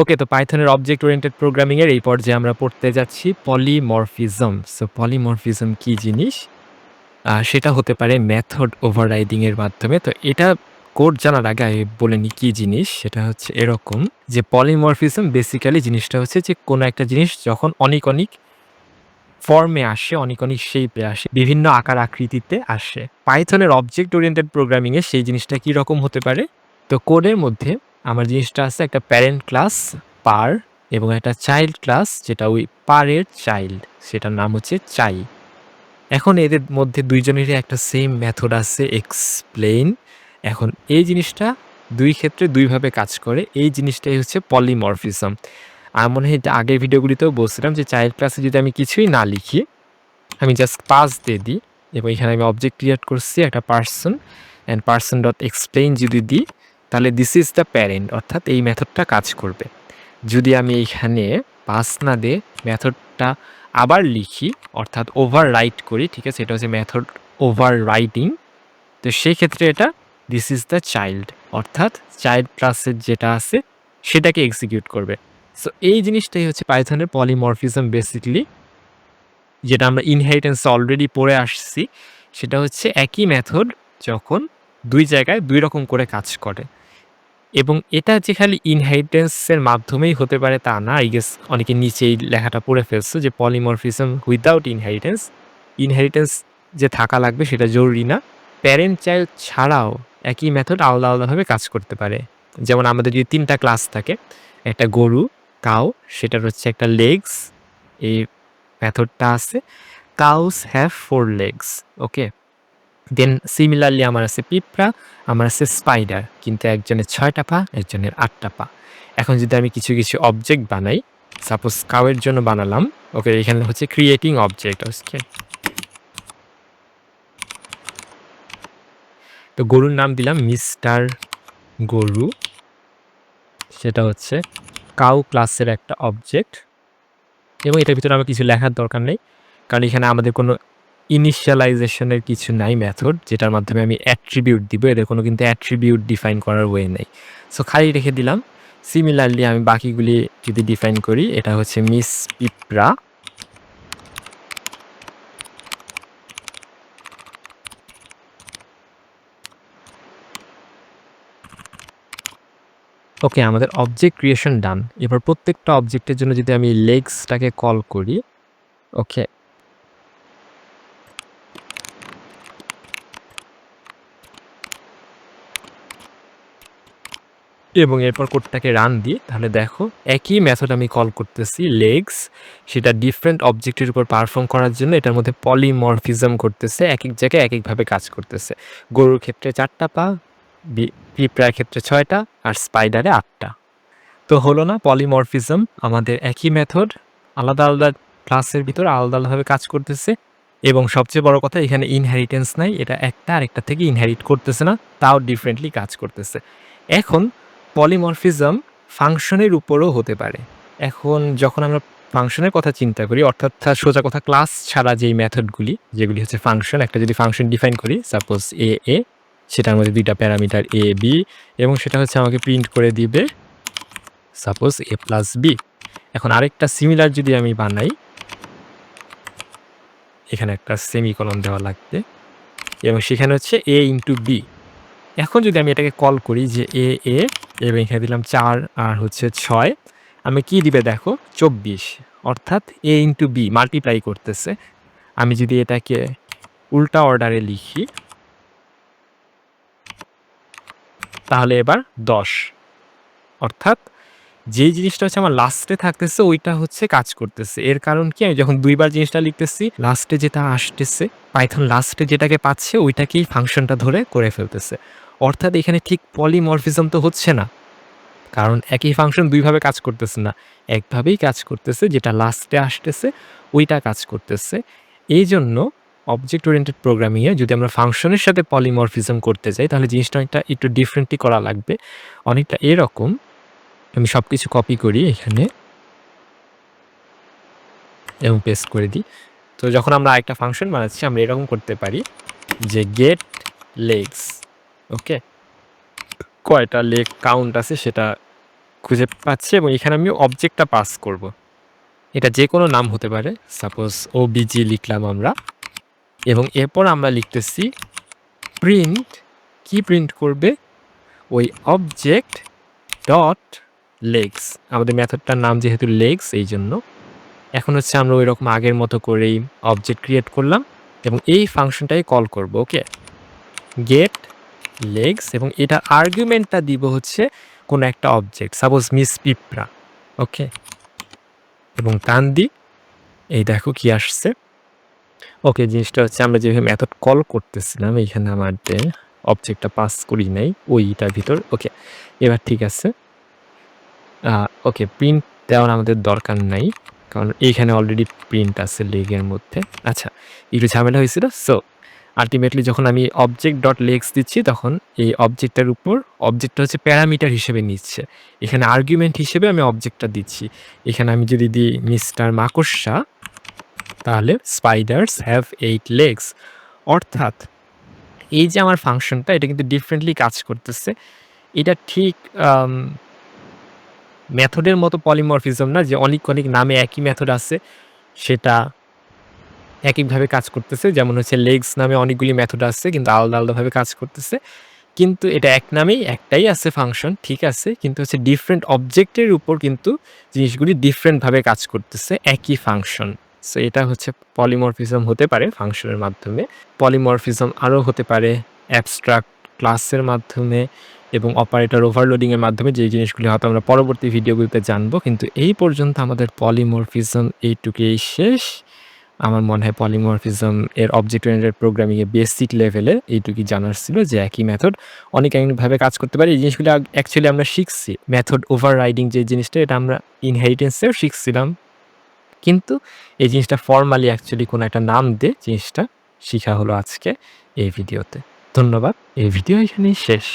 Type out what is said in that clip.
ওকে তো পাইথনের object oriented programming এর এই পর্যায়ে আমরা পড়তে যাচ্ছি। পলিমরফিজম সো পলিমরফিজম কি জিনিস? সেটা হতে পারে মেথড ওভাররাইডিং এর মাধ্যমে। তো এটা কোড জানার আগে আমি বলে নিই কি জিনিস, সেটা হচ্ছে এরকম যে পলিমরফিজম বেসিক্যালি জিনিসটা হচ্ছে যে কোনো একটা জিনিস যখন অনেক অনেক ফর্মে আসে, অনেক অনেক শেপে আসে, বিভিন্ন আকার আকৃতিতে আসে। পাইথনের অবজেক্ট ওরিয়েন্টেড প্রোগ্রামিং এ সেই জিনিসটা কি রকম হতে পারে? তো কোডের মধ্যে আমার জিনিসটা আছে একটা প্যারেন্ট ক্লাস পার, এবং একটা চাইল্ড ক্লাস যেটা ওই পারের চাইল্ড সেটার নাম হচ্ছে চাই। এখন এদের মধ্যে দুইজনেরই একটা সেম মেথড আছে এক্সপ্লেইন এখন এই জিনিসটা দুই ক্ষেত্রে দুইভাবে কাজ করে, এই জিনিসটাই হচ্ছে পলিমরফিজম আর মনে হয় আগের ভিডিওগুলিতেও বলছিলাম যে চাইল্ড ক্লাসে যদি আমি কিছুই না লিখি, আমি জাস্ট পাস দিয়ে দিই, এবং এখানে আমি অবজেক্ট ক্রিয়েট করছি একটা person and person dot explain যদি দিই তাহলে দিস ইজ দ্য প্যারেন্ট অর্থাৎ এই মেথডটা কাজ করবে। যদি আমি এইখানে পাস না দিয়ে মেথডটা আবার লিখি, অর্থাৎ ওভার রাইট করি, ঠিক আছে, এটা হচ্ছে মেথড ওভার রাইটিং তো সেই ক্ষেত্রে এটা দিস ইজ দ্য চাইল্ড অর্থাৎ চাইল্ড ক্লাসের যেটা আছে, সেটাকে এক্সিকিউট করবে। সো এই জিনিসটাই হচ্ছে পাইথনের পলিমরফিজম বেসিকলি যেটা আমরা ইনহেরিটেন্স অলরেডি পড়ে আসছি, সেটা হচ্ছে একই মেথড যখন দুই জায়গায় দুই রকম করে কাজ করে। এবং এটা যে খালি ইনহেরিটেন্সের মাধ্যমেই হতে পারে তা না আই গেস অনেকে নিচেই লেখাটা পড়ে ফেলছে যে পলিমরফিজম উইদাউট ইনহেরিটেন্স ইনহেরিটেন্স যে থাকা লাগবে সেটা জরুরি না। প্যারেন্ট চাইল্ড ছাড়াও একই মেথড আলাদা আলাদাভাবে কাজ করতে পারে। যেমন আমাদের যদি তিনটা ক্লাস থাকে, একটা গরু কাউ সেটার হচ্ছে একটা লেগস এই মেথডটা আছে। Cows have four legs okay then similarly আমার আছে পিঁপড়া, আমার আছে স্পাইডার কিন্তু একজনের ছয়টা পা, একজনের আটটা পা। এখন যদি আমি কিছু কিছু অবজেক্ট বানাই সাপোজ কাউয়ের জন্য বানালাম, ওকে, এখানে হচ্ছে ক্রিয়েটিং অবজেক্ট ওকে তো গরুর নাম দিলাম মিস্টার গরু। সেটা হচ্ছে কাউ ক্লাসের একটা অবজেক্ট এবং এটার ভিতরে আমার কিছু লেখার দরকার নেই, কারণ এখানে আমাদের কোনো ইনিশিয়ালাইজেশনের কিছু নাই মেথড যেটার মাধ্যমে আমি অ্যাট্রিবিউট দিব। এদের কোনো কিন্তু অ্যাট্রিবিউট ডিফাইন করার ওয়ে নেই। সো খালি রেখে দিলাম। সিমিলারলি আমি বাকিগুলি যদি ডিফাইন করি, এটা হচ্ছে মিস পিঁপড়া ওকে আমাদের অবজেক্ট ক্রিয়েশন ডান এবার প্রত্যেকটা অবজেক্টের জন্য যদি আমি লেগসটাকে কল করি ওকে এবং এরপর কোডটাকে রান দিয়ে, তাহলে দেখো একই মেথড আমি কল করতেছি লেগস সেটা ডিফারেন্ট অবজেক্টের উপর পারফর্ম করার জন্য এটার মধ্যে পলিমরফিজম করতেছে এক এক জায়গায় এক একভাবে কাজ করতেছে। গরুর ক্ষেত্রে চারটা পা পিঁপড়ার ক্ষেত্রে ছয়টা, আর স্পাইডারে আটটা। তো হলো না পলিমরফিজম আমাদের একই মেথড আলাদা আলাদা ক্লাসের ভিতর আলাদা আলাদাভাবে কাজ করতেছে। এবং সবচেয়ে বড় কথা, এখানে ইনহেরিটেন্স নাই, এটা একটা আরেকটা থেকে ইনহেরিট করতেছে না, তাও ডিফারেন্টলি কাজ করতেছে। এখন পলিমরফিজম ফাংশনের উপরও হতে পারে। এখন যখন আমরা ফাংশনের কথা চিন্তা করি, অর্থাৎ সোজা কথা ক্লাস ছাড়া যেই মেথডগুলি যেগুলি হচ্ছে ফাংশন একটা যদি ফাংশন ডিফাইন করি সাপোজ এ এ সেটার মধ্যে দুইটা প্যারামিটার এ বি এবং সেটা হচ্ছে আমাকে প্রিন্ট করে দিবে সাপোজ এ প্লাস বি এখন আরেকটা সিমিলার যদি আমি বানাই, এখানে একটা সেমি কলম দেওয়া লাগবে, এবং সেখানে হচ্ছে এ ইন্টু বি এখন যদি আমি এটাকে কল করি যে এ এ এবং দিলাম চার আর হচ্ছে ছয়। আমি কি দিবে দেখো? চব্বিশ। অর্থাৎ এ ইন্টু বি মাল্টিপ্লাই করতেছে। আমি যদি এটাকে উল্টা অর্ডারে লিখি, তাহলে এবার দশ। অর্থাৎ যেই জিনিসটা হচ্ছে আমার লাস্টে থাকতেছে, ওইটা হচ্ছে কাজ করতেছে। এর কারণ কি? আমি যখন দুইবার জিনিসটা লিখতেছি লাস্টে যেটা আসতেছে পাইথন লাস্টে যেটাকে পাচ্ছে, ওইটাকেই ফাংশনটা ধরে করে ফেলতেছে। অর্থাৎ এখানে ঠিক পলিমরফিজম তো হচ্ছে না। কারণ একই ফাংশন দুইভাবে কাজ করতেছে না। একভাবেই কাজ করতেছে, যেটা লাস্টে আসতেছে, ওইটা কাজ করতেছে। এই জন্য অবজেক্ট ওরিয়েন্টেড প্রোগ্রামিংয়ে যদি আমরা ফাংশনের সাথে পলিমরফিজম করতে যাই, তাহলে জিনিসটা অনেকটা একটু ডিফারেন্টলি করা লাগবে। অনেকটা এরকম। আমি সব কিছু কপি করি এখানে। এবং পেস্ট করে দিই। তো যখন আমরা একটা ফাংশন বানাচ্ছি, আমরা এরকম করতে পারি যে গেট লেগস ওকে। কয়টা লেগ কাউন্ট আছে সেটা খুঁজে পাচ্ছি এবং এখানে আমি অবজেক্টটা পাস করব। এটা যে কোনো নাম হতে পারে। সাপোজ ওবিজি লিখলাম আমরা। এবং এরপর আমরা লিখতেছি প্রিন্ট কি প্রিন্ট করবে? ওই অবজেক্ট ডট লেগস আমাদের মেথডটার নাম যেহেতু লেগস এই জন্য। এখন হচ্ছে আমরা ওই রকম আগের মতো করেই অবজেক্ট ক্রিয়েট করলাম এবং এই ফাংশনটাই কল করব ওকে গেট লেগস এবং এটা আর্গুমেন্টটা দিব হচ্ছে কোনো একটা অবজেক্ট সাপোজ মিস পিঁপড়া ওকে এবং টান দি, এই দেখো কি আসছে। ওকে জিনিসটা হচ্ছে আমরা যেভাবে মেথড কল করতেছিলাম, এইখানে আমাদের অবজেক্টটা পাস করি নাই, ওইটার ভিতর ওকে এবার ঠিক আছে। ওকে প্রিন্ট দেওয়ার আমাদের দরকার নাই, কারণ এইখানে অলরেডি প্রিন্ট আছে লেগের মধ্যে। আচ্ছা একটু ঝামেলা হয়েছিল সো আলটিমেটলি যখন আমি অবজেক্ট ডট লেগস দিচ্ছি, তখন এই অবজেক্টটার উপর অবজেক্টটা হচ্ছে প্যারামিটার হিসেবে নিচ্ছে। এখানে আর্গুমেন্ট হিসেবে আমি অবজেক্টটা দিচ্ছি। এখানে আমি যদি দিই মিস্টার মাকড়সা, তাহলে স্পাইডার্স হ্যাভ এইট লেগস অর্থাৎ এই যে আমার ফাংশনটা, এটা কিন্তু ডিফারেন্টলি কাজ করতেছে। এটা ঠিক মেথডের মতো পলিমরফিজম না যে অনেক অনেক নামে একই মেথড আছে। সেটা একইভাবে কাজ করতেছে। যেমন হচ্ছে লেগস নামে অনেকগুলি মেথড আছে, কিন্তু আলাদা আলাদাভাবে কাজ করতেছে। কিন্তু এটা এক নামেই একটাই আছে ফাংশন ঠিক আছে? কিন্তু হচ্ছে ডিফারেন্ট অবজেক্টের উপর কিন্তু জিনিসগুলি ডিফারেন্টভাবে কাজ করতেছে, একই ফাংশন সো এটা হচ্ছে পলিমরফিজম হতে পারে ফাংশনের মাধ্যমে। পলিমরফিজম আরও হতে পারে অ্যাবস্ট্রাক্ট ক্লাসের মাধ্যমে এবং অপারেটর ওভারলোডিংয়ের মাধ্যমে যে জিনিসগুলি হয়তো আমরা পরবর্তী ভিডিওগুলিতে জানব। কিন্তু এই পর্যন্ত আমাদের পলিমরফিজম এইটুকুই শেষ। আমার মনে হয় পলিমরফিজম এর অবজেক্ট ওরিয়েন্টেড প্রোগ্রামিংয়ে বেসিক লেভেলে এইটুকুই জানার ছিল যে একই মেথড অনেক অনেকভাবে কাজ করতে পারে। এই জিনিসগুলো অ্যাকচুয়ালি আমরা শিখছি। মেথড ওভার রাইডিং যে জিনিসটা, এটা আমরা ইনহেরিটেন্সেও শিখছিলাম। কিন্তু এই জিনিসটা ফর্মালি অ্যাকচুয়ালি কোনো একটা নাম দিয়ে জিনিসটা শিখা হলো আজকে এই ভিডিওতে ধন্যবাদ। এই ভিডিও এখানেই শেষ।